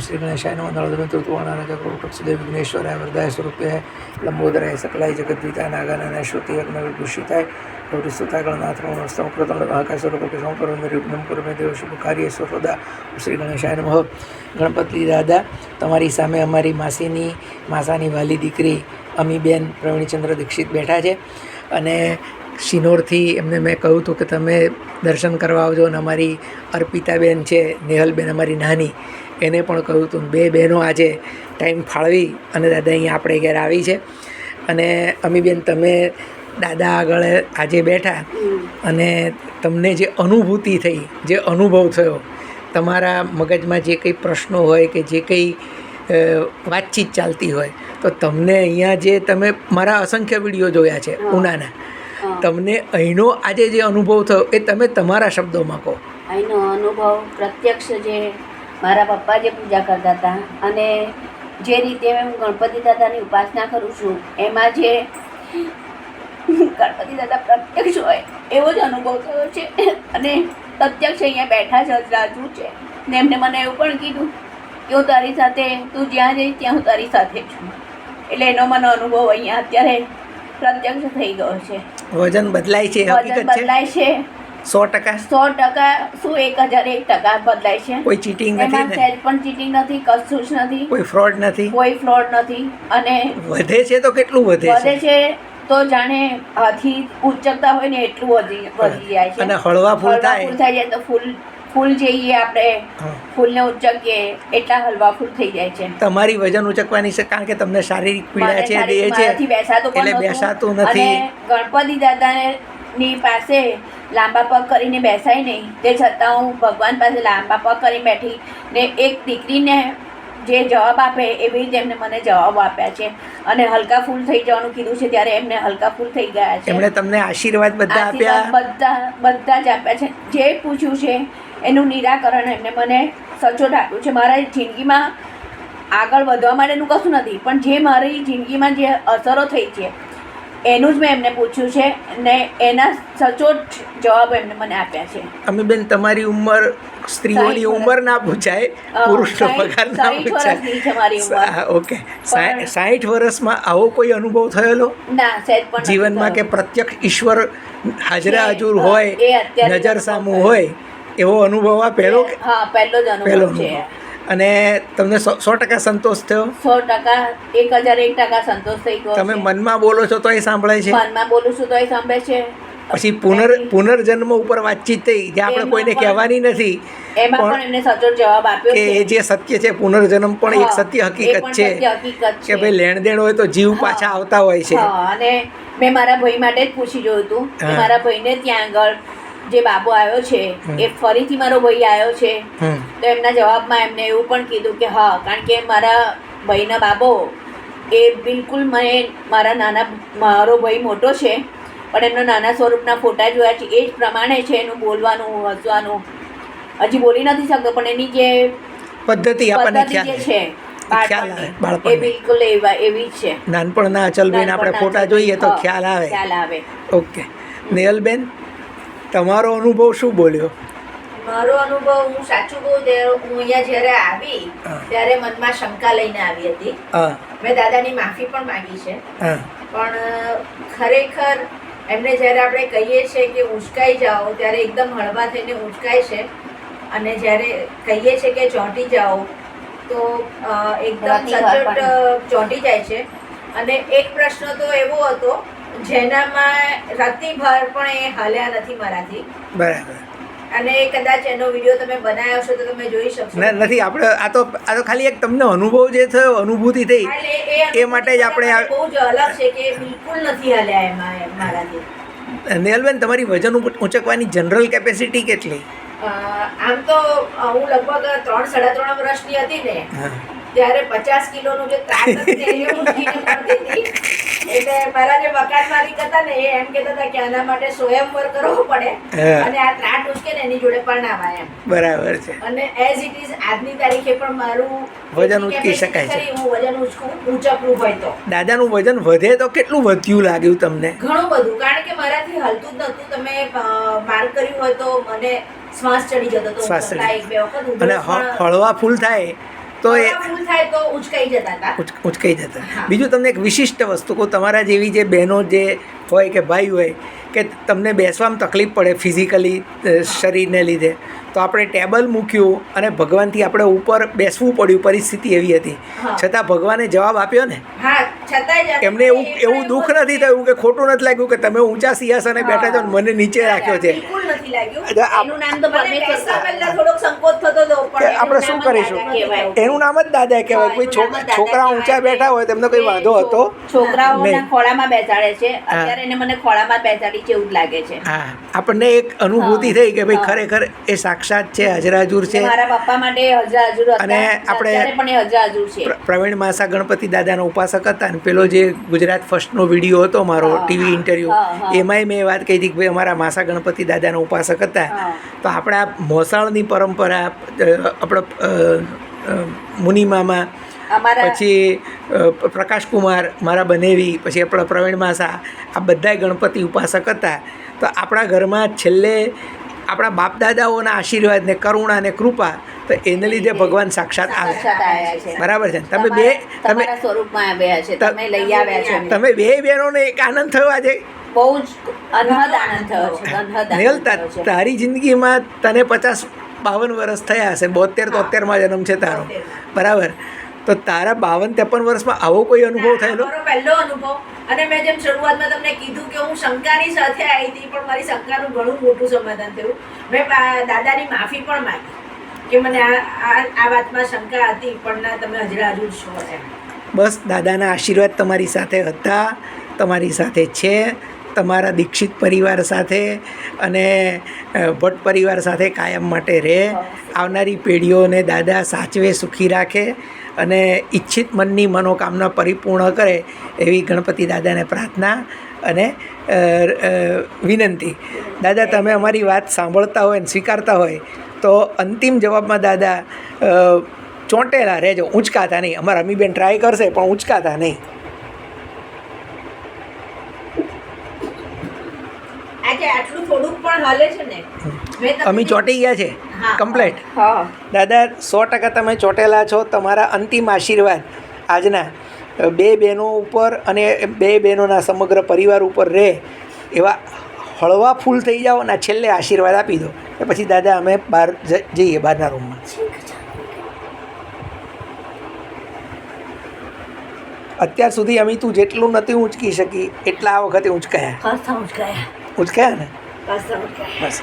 શ્રી ગણેશાય નમઃ નળદન તુર્તુવાણા ચક્રોટક્ષદેવ વિઘ્નેશ્વરાય વરદાય સ્વરૂપે લંબોદરાય સકલાય જગદ્વિતા નાગાના શ્રુતિ યજ્ઞભૂષિતાય ગૌરીસુતા ગણનાથ નમસ્તમ કૃતમ મહાકાય સ્વરૂપ સંકરો નિરૂપણમ કરમે દેવ શુભ કાર્ય સ્વરોદા શ્રી ગણેશાય નમઃ ગણપતિ દાદા, તમારી સામે અમારી માસીની, માસાની વાલી દીકરી અમીબેન પ્રવીણચંદ્ર દીક્ષિત બેઠા છે. અને શિનોરથી એમને મેં કહ્યું હતું કે તમે દર્શન કરવા આવજો અને અમારી અર્પિતાબેન છે નેહલબેન અમારી નાની એને પણ કહ્યું હતું બે બહેનો આજે ટાઈમ ફાળવી અને દાદા અહીંયા આપણે ઘેર આવી છે. અને અમીબેન તમે દાદા આગળ આજે બેઠા અને તમને જે અનુભૂતિ થઈ જે અનુભવ થયો તમારા મગજમાં જે કંઈ પ્રશ્નો હોય કે જે કંઈ વાતચીત ચાલતી હોય તો તમને અહીંયા જે તમે મારા અસંખ્ય વીડિયો જોયા છે ઉનાના. તમને અહીંનો આજે જે અનુભવ થયો એ તમે તમારા શબ્દોમાં કહો. અહીંનો અનુભવ પ્રત્યક્ષ જે મારા પપ્પા જે પૂજા કરતા હતા અને જે રીતે હું ગણપતિ દાદાની ઉપાસના કરું છું એમાં જે ગણપતિ દાદા પ્રત્યક્ષ હોય એવો જ અનુભવ થયો છે. અને પ્રત્યક્ષ અહીંયા બેઠા છે રાજુ છે. ને એમને મને એવું પણ કીધું કે હું તારી સાથે તું જ્યાં જઈશ ત્યાં હું તારી સાથે છું. એટલે એનો મને અનુભવ અહીંયા અત્યારે પ્રત્યક્ષ થઈ ગયો છે. વજન બદલાય છે વજન હકીકત છે? બદલાય છે. સો ટકા? સો ટકા શું એક હજાર એક ટકા બદલાય છે? કોઈ ચીટિંગ નથી ને? પણ ચીટિંગ નથી કશું જ નથી. કોઈ ફ્રોડ નથી? કોઈ ફ્રોડ નથી. અને વધે છે તો કેટલું વધે વધે છે છે તો જાણે હાથી ઉચ્ચકતા હોય ને એટલું વધી વધી જાય છે. અને હળવા ફૂલ થાય. ફૂલ થાય જાય તો ફૂલ ફૂલ જઈએ આપણે ફૂલને ઉચકીએ એટલા હલવા ફૂલ થઈ જાય છે. તમારી વજન ઉચકવાની છે કારણ કે તમને શારીરિક પીડા છે એ છે એટલે બેસાતું નથી. ગણપતિ દાદાને ની પાસે લાંબા પગ કરીને બેસાય નહીં. તે છતાં હું ભગવાન પાસે લાંબા પગ કરીને બેઠી ને એક દીકરીને જે જવાબ આપે એવી રીતે એમને મને જવાબ આપ્યા છે. અને હલકા ફૂલ થઈ જવાનું કીધું છે ત્યારે એમને હલકા ફૂલ થઈ ગયા છે. એમણે તમને આશીર્વાદ બધા આપ્યા? બધા બધા જ આપ્યા છે. જે પૂછ્યું છે એનું નિરાકરણ એમને મને સચોટ આપ્યું છે. મારા જિંદગીમાં આગળ વધવા માટેનું કશું નથી પણ જે મારી જિંદગીમાં જે અસરો થઈ છે એનું જ મેં એમને પૂછ્યું છે ને એના સચોટ જવાબ એમને મને આપ્યા છે. અમે બેન તમારી ઉંમર સ્ત્રીઓની ઉંમર ના પૂછાય પુરુષનો પગાર ના. પૂછાય. ઓકે. સાઠ વર્ષમાં આવો કોઈ અનુભવ થયેલો? જીવનમાં કે પ્રત્યક્ષ ઈશ્વર હાજરા હજુર હોય નજર સામુ હોય એવો અનુભવ આ પહેલો પહેલો અને તમને સો સો ટકા સંતોષ થયો? સો ટકા એક હજાર એક ટકા સંતોષ થઈ ગયો તમે મનમાં બોલો છો તો એ સાંભળાય છે? મનમાં બોલું છું તો એ સાંભળે છે. પછી પુનર પુનર્જન્મ ઉપર વાતચીત થઈ જે આપણે કોઈને કહેવાની નથી. એમાં પણ એમને સચોટ જવાબ આપ્યો કે એ જે સત્ય છે પુનર્જન્મ પણ એક સત્ય હકીકત છે કે. ભાઈ લેણ દેણ હોય તો જીવ પાછા આવતા હોય છે. અને મેં મારા ભાઈ માટે જ પૂછી જોયું હતું કે મારા ભાઈને ત્યાં આગળ જે બાબો આવ્યો છે એ ફરીથી મારો ભાઈ આવ્યો છે. તો એમના જવાબમાં એમને એવું પણ કીધું કે હા કારણ કે મારા ભાઈના બાબો એ બિલકુલ મને મારા નાના મારો ભાઈ મોટો છે. પણ એમના નાના સ્વરૂપના ફોટા જોયા છે એ જ પ્રમાણે છે એનું બોલવાનું હસવાનું. હજી બોલી નથી શકતો પણ એની જે પદ્ધતિ આપણને જે છે. એ બિલકુલ એવા એવી જ છે. નાનપણના અચલબેન આપણે ફોટા જોઈએ તો ખ્યાલ આવે. ખ્યાલ આવે. ઓકે. નેહલબેન તમારો અનુભવ શું બોલ્યો? મારો અનુભવ હું સાચું કહું હું અહીંયા જ્યારે આવી ત્યારે મનમાં શંકા લઈને આવી હતી. મેં દાદાની માફી પણ માંગી છે. હા. પણ ખરેખર એમને જ્યારે આપણે કહીએ છીએ કે ઉંચકાઈ જાઓ ત્યારે એકદમ હળવા થઈને ઉંચકાય છે. અને જ્યારે કહીએ છીએ કે ચોંટી જાઓ તો એકદમ સચોટ ચોંટી જાય છે. અને એક પ્રશ્ન તો એવો હતો જેનામાં રતિભર પણ એ હાલ્યા નથી મારાથી. બરાબર. અને કદાચ એનો વીડિયો તમે બનાવ્યો છો તો તમે જોઈ શકશો. નથી આપણે આ તો આ તો ખાલી એક તમને અનુભવ જે થયો અનુભૂતિ થઈ એ માટે જ આપણે બહુ જ અલગ છે કે બિલકુલ નથી હાલ્યા એમાં મારાથી નેહલબેન તમારી વજન ઊંચકવાની જનરલ કેપેસિટી કેટલી? આમ તો હું લગભગ ત્રણ સાડા ત્રણ વર્ષની હતી ને ત્યારે પચાસ કિલોનું જે ત્રાસ હતી એટલે મારા જે મકાન માલિક હતા ને એ એમ કહેતા હતા કે આના માટે સ્વયંવર કરવો પડે અને આ ત્રાટ ઉચકે ને એની જોડે પરણાવા એમ. બરાબર છે. અને એઝ ઇટ ઇઝ આજની તારીખે પણ મારું વજન ઉચકી શકાય છે. હું વજન ઉચકું ઊંચકવું હોય તો. દાદાનું વજન વધે તો કેટલું વધ્યું લાગ્યું તમને? ઘણું બધું કારણ કે મારાથી હલતું જ નહોતું. તમે માર્ક કર્યું હોય તો મને શ્વાસ ચડી જતો હતો. શ્વાસ ચડી. અને હળવા ફૂલ થાય તો એ ઉચકાઈ જતા બીજું તમને એક વિશિષ્ટ વસ્તુ કહું તમારા જેવી જે બહેનો જે હોય કે ભાઈ હોય કે તમને બેસવામાં તકલીફ પડે ફિઝિકલી શરીરને લીધે તો આપણે ટેબલ મૂક્યું અને ભગવાનથી આપણે ઉપર બેસવું પડ્યું પરિસ્થિતિ એવી હતી. છતાં ભગવાને જવાબ આપ્યો ને? હા એમને એવું એવું દુઃખ નથી થયું કે ખોટું નથી લાગ્યું કે તમે ઊંચા સિંહાસને બેઠા છો મને નીચે રાખ્યો છે. બિલકુલ નથી લાગ્યું. એટલે આપ- એનું નામ તો મને પરમેશ્વર બેસતા પહેલા થોડોક સંકોચ થતો હતો કે પણ આપણે શું કરીશું? એનું નામ જ દાદા કહેવાય. કોઈ છોકરા ઊંચા બેઠા હોય તેમને કોઈ વાંધો હતો? છોકરાઓના. ખોળામાં બેસાડે છે. અત્યારે એને મને ખોળામાં બેસાડી છે એવું લાગે છે. હા. આપણને એક અનુભૂતિ થઈ કે ભાઈ ખરેખર એ સાક્ષાત છે હજરાજુર છે. મારા પપ્પા માટે હજરાજુર અને આપણે- પણ હજરાજુર છે. પ્રવીણ માસા ગણપતિ દાદાના ઉપાસક હતા અને પેલો જે ગુજરાત ફર્સ્ટનો વીડિયો હતો મારો ટીવી ઇન્ટરવ્યૂ. એમાંય મેં વાત કહી હતી કે ભાઈ અમારા માસા ગણપતિ દાદાના ઉપાસક હતા. તો આપણા મોસાળની પરંપરા આપણા મુનિમામા પછી પ્રકાશ પ્રકાશકુમાર મારા બનેવી પછી આપણા પ્રવીણ માસા આ બધાય ગણપતિ ઉપાસક હતા. તો આપણા ઘરમાં છેલ્લે આપણા બાપ દાદાઓના આશીર્વાદ ને કરુણા ને કૃપા તો એને લીધે ભગવાન સાક્ષાત આવે. આવ્યા છે. બરાબર છે? તમે બે તમે સ્વરૂપમાં આવ્યા છે. તમે લઈ આવ્યા છો તમે બે બહેનોને એક આનંદ થયો આજે? બહુ જ અનહદ આનંદ થયો છે. તારી જિંદગીમાં તને પચાસ બાવન વર્ષ થયા હશે. બોતેર તોતેરમાં જન્મ છે તારો. બરાબર. તો તારા બાવન ત્રેપન વર્ષમાં આવો કોઈ અનુભવ થયેલો? પહેલો અનુભવ. અને મેં જેમ શરૂઆતમાં તમને કીધું કે હું શંકાની સાથે આવી હતી પણ મારી શંકાનું ઘણું મોટું સમાધાન થયું. મેં દાદાની માફી પણ માંગી. કે મને આ વાતમાં શંકા હતી, પણ ના, તમે હજરા હજુ છો એમ. બસ, દાદાના આશીર્વાદ તમારી સાથે હતા, તમારી સાથે છે, તમારા દીક્ષિત પરિવાર સાથે અને ભટ્ટ પરિવાર સાથે કાયમ માટે રહે. આવનારી પેઢીઓને દાદા સાચવે, સુખી રાખે અને ઈચ્છિત મનની મનોકામના પરિપૂર્ણ કરે એવી ગણપતિ દાદાને પ્રાર્થના. અને વિનંતી. દાદા તમે અમારી વાત સાંભળતા હોય અને સ્વીકારતા હોય તો અંતિમ જવાબમાં દાદા ચોંટેલા રહેજો. ઊંચકાતા નહીં. અમારા અમીબેન ટ્રાય કરશે પણ ઊંચકાતા નહીં. આજે આટલું થોડુંક પણ હાલે છે ને મેં અમી ચોંટી ગયા છે. કમ્પ્લેટ હા. દાદા સો ટકા તમે ચોંટેલા છો. તમારા અંતિમ આશીર્વાદ આજના. બે બહેનો ઉપર અને બે બહેનોના સમગ્ર પરિવાર ઉપર રહે એવા હળવા ફૂલ થઈ જાઓ અને છેલ્લે આશીર્વાદ આપી દો. એ પછી દાદા અમે બહાર જઈએ બહારના રૂમમાં. અત્યાર સુધી અમી તું જેટલું નથી ઊંચકી શકી એટલા આ વખતે ઊંચકાયા. ઊંચકાયા. ને? બસ.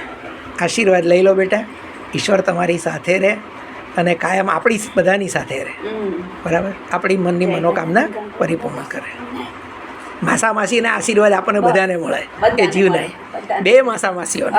આશીર્વાદ લઈ લો બેટા. ઈશ્વર તમારી સાથે રહે. અને કાયમ આપણી બધાની સાથે રહે. બરાબર? આપણી મનની મનોકામના પરિપૂર્ણ કરે. માસા માસીના આશીર્વાદ આપણને બધાને મળે. એ જીવ જીવને બે માસા માસીઓને